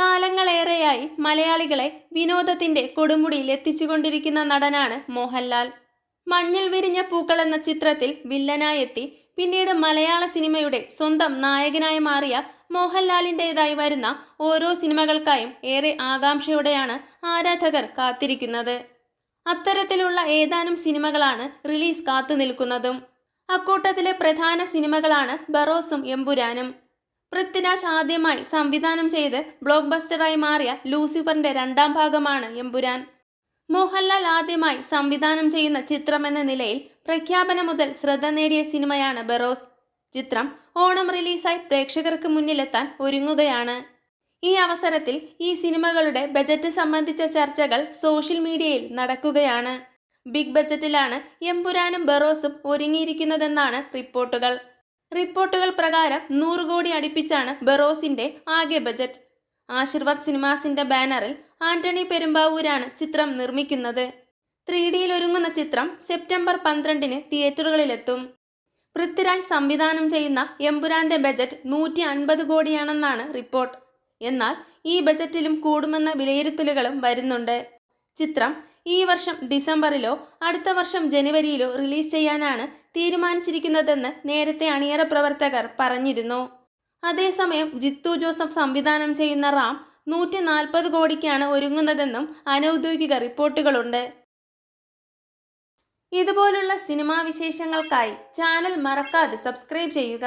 കാലങ്ങളേറെയായി മലയാളികളെ വിനോദത്തിന്റെ കൊടുമുടിയിൽ എത്തിച്ചുകൊണ്ടിരിക്കുന്ന നടനാണ് മോഹൻലാൽ. മഞ്ഞൾ വിരിഞ്ഞ പൂക്കൾ എന്ന ചിത്രത്തിൽ വില്ലനായെത്തി പിന്നീട് മലയാള സിനിമയുടെ സ്വന്തം നായകനായി മാറിയ മോഹൻലാലിന്റെതായി വരുന്ന ഓരോ സിനിമകൾക്കായും ഏറെ ആകാംക്ഷയോടെയാണ് ആരാധകർ കാത്തിരിക്കുന്നത്. അത്തരത്തിലുള്ള ഏതാനും സിനിമകളാണ് റിലീസ് കാത്തു നിൽക്കുന്നതും അക്കൂട്ടത്തിലെ പ്രധാന സിനിമകളാണ് ബറോസും എമ്പുരാനും. പൃഥ്വിരാജ് ആദ്യമായി സംവിധാനം ചെയ്ത് ബ്ലോക്ക് ബസ്റ്ററായി മാറിയ ലൂസിഫറിന്റെ രണ്ടാം ഭാഗമാണ് എമ്പുരാൻ. മോഹൻലാൽ ആദ്യമായി സംവിധാനം ചെയ്യുന്ന ചിത്രമെന്ന നിലയിൽ പ്രഖ്യാപനം മുതൽ ശ്രദ്ധ നേടിയ സിനിമയാണ് ബറോസ്. ചിത്രം ഓണം റിലീസായി പ്രേക്ഷകർക്ക് മുന്നിലെത്താൻ ഒരുങ്ങുകയാണ്. ഈ അവസരത്തിൽ ഈ സിനിമകളുടെ ബജറ്റ് സംബന്ധിച്ച ചർച്ചകൾ സോഷ്യൽ മീഡിയയിൽ നടക്കുകയാണ്. ബിഗ് ബജറ്റിലാണ് എമ്പുരാനും ബറോസും ഒരുങ്ങിയിരിക്കുന്നതെന്നാണ് റിപ്പോർട്ടുകൾ. റിപ്പോർട്ടുകൾ പ്രകാരം നൂറ് കോടി അടുപ്പിച്ചാണ് ബറോസിന്റെ ആകെ ബജറ്റ്. ആശീർവാദ് സിനിമാസിന്റെ ബാനറിൽ ആന്റണി പെരുമ്പാവൂരാണ് ചിത്രം നിർമ്മിക്കുന്നത്. ത്രീ ഡിയിൽ ഒരുങ്ങുന്ന ചിത്രം സെപ്റ്റംബർ പന്ത്രണ്ടിന് തിയേറ്ററുകളിലെത്തും. പൃഥ്വിരാജ് സംവിധാനം ചെയ്യുന്ന എമ്പുരാന്റെ ബജറ്റ് നൂറ്റി അൻപത് കോടിയാണെന്നാണ് റിപ്പോർട്ട്. എന്നാൽ ഈ ബജറ്റിലും കൂടുമെന്ന വിലയിരുത്തലുകളും വരുന്നുണ്ട്. ചിത്രം ഈ വർഷം ഡിസംബറിലോ അടുത്ത വർഷം ജനുവരിയിലോ റിലീസ് ചെയ്യാനാണ് തീരുമാനിച്ചിരിക്കുന്നതെന്ന് നേരത്തെ അണിയറ പ്രവർത്തകർ പറഞ്ഞിരുന്നു. അതേസമയം ജിത്തു ജോസഫ് സംവിധാനം ചെയ്യുന്ന റാം നൂറ്റി നാൽപ്പത് കോടിക്കാണ് ഒരുങ്ങുന്നതെന്നും അനൗദ്യോഗിക റിപ്പോർട്ടുകളുണ്ട്. ഇതുപോലുള്ള സിനിമാ വിശേഷങ്ങൾക്കായി ചാനൽ മറക്കാതെ സബ്സ്ക്രൈബ് ചെയ്യുക.